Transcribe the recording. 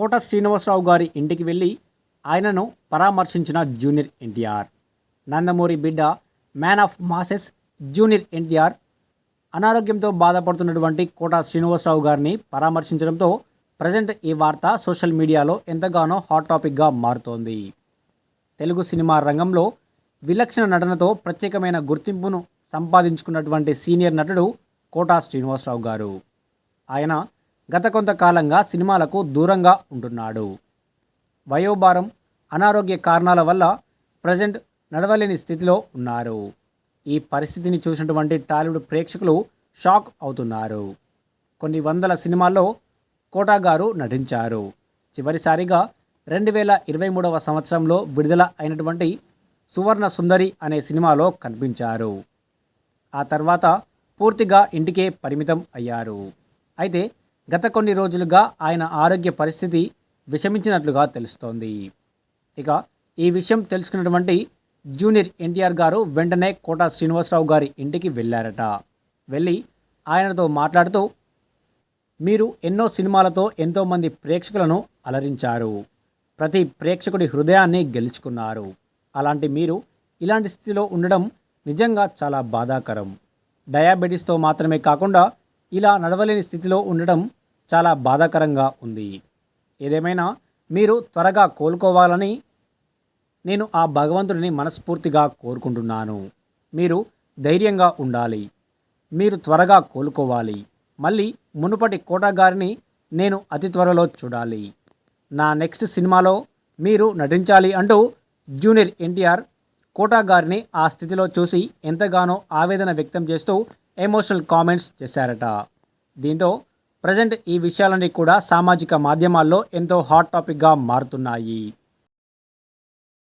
కోట శ్రీనివాసరావు గారి ఇంటికి వెళ్ళి ఆయనను పరామర్శించిన జూనియర్ ఎన్టీఆర్. నందమూరి బిడ్డ man of masses junior NTR అనారోగ్యంతో బాధపడుతున్నటువంటి కోట శ్రీనివాసరావు గారిని పరామర్శించడంతో ప్రజెంట్ ఈ వార్త సోషల్ మీడియాలో ఎంతగానో హాట్ టాపిక్గా మారుతోంది. తెలుగు సినిమా రంగంలో విలక్షణ నటనతో ప్రత్యేకమైన గుర్తింపును సంపాదించుకున్నటువంటి సీనియర్ నటుడు కోటా శ్రీనివాసరావు గారు. ఆయన గత కొంతకాలంగా సినిమాలకు దూరంగా ఉంటున్నాడు. వయోభారం అనారోగ్య కారణాల వల్ల ప్రజెంట్ నడవలేని స్థితిలో ఉన్నారు. ఈ పరిస్థితిని చూసినటువంటి టాలీవుడ్ ప్రేక్షకులు షాక్ అవుతున్నారు. కొన్ని వందల సినిమాల్లో కోటా గారు నటించారు. చివరిసారిగా రెండు వేల ఇరవై మూడవ సంవత్సరంలో విడుదల అయినటువంటి సువర్ణ సుందరి అనే సినిమాలో కనిపించారు. ఆ తర్వాత పూర్తిగా ఇంటికే పరిమితం అయ్యారు. అయితే గత కొన్ని రోజులుగా ఆయన ఆరోగ్య పరిస్థితి విషమించినట్లుగా తెలుస్తోంది. ఇక ఈ విషయం తెలుసుకున్నటువంటి జూనియర్ ఎన్టీఆర్ గారు వెంటనే కోట శ్రీనివాసరావు గారి ఇంటికి వెళ్ళారట. వెళ్ళి ఆయనతో మాట్లాడుతూ మీరు ఎన్నో సినిమాలతో ఎంతోమంది ప్రేక్షకులను అలరించారు. ప్రతి ప్రేక్షకుడి హృదయాన్ని గెలుచుకున్నారు. అలాంటి మీరు ఇలాంటి స్థితిలో ఉండడం నిజంగా చాలా బాధాకరం. డయాబెటీస్తో మాత్రమే కాకుండా ఇలా నడవలేని స్థితిలో ఉండడం చాలా బాధాకరంగా ఉంది. ఏదేమైనా మీరు త్వరగా కోలుకోవాలని నేను ఆ భగవంతుడిని మనస్ఫూర్తిగా కోరుకుంటున్నాను. మీరు ధైర్యంగా ఉండాలి. మీరు త్వరగా కోలుకోవాలి. మళ్ళీ మునుపటి కోటగారిని నేను అతి త్వరలో చూడాలి. నా నెక్స్ట్ సినిమాలో మీరు నటించాలి అంటూ జూనియర్ ఎన్టీఆర్ కోటా గారిని ఆ స్థితిలో చూసి ఎంతగానో ఆవేదన వ్యక్తం చేస్తూ ఎమోషనల్ కామెంట్స్ చేశారట. దీంతో ప్రజెంట్ ఈ విషయాలన్నీ కూడా సామాజిక మాధ్యమాల్లో ఎంతో హాట్ టాపిక్గా మారుతున్నాయి.